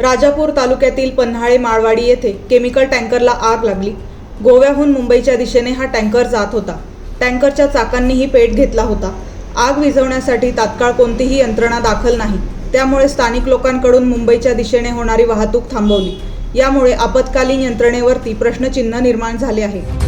राजापूर तालुक्यातील पन्हाळे माळवाडी येथे केमिकल टँकरला आग लागली. गोव्याहून मुंबईच्या दिशेने हा टँकर जात होता. टँकरच्या चाकांनीही पेट घेतला होता. आग विझवण्यासाठी तात्काळ कोणतीही यंत्रणा दाखल नाही. त्यामुळे स्थानिक लोकांकडून मुंबईच्या दिशेने होणारी वाहतूक थांबवली. यामुळे आपत्कालीन यंत्रणेवरती प्रश्नचिन्ह निर्माण झाले आहे.